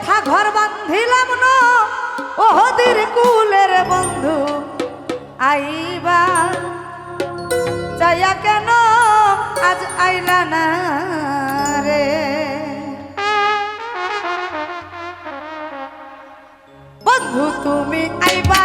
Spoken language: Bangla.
কথা ঘর বান্ধিলাম না। ওহদির কুলের বন্ধু, আইবা। চাইয়া কেন আজ আইলা না রে? বন্ধু, তুমি আইবা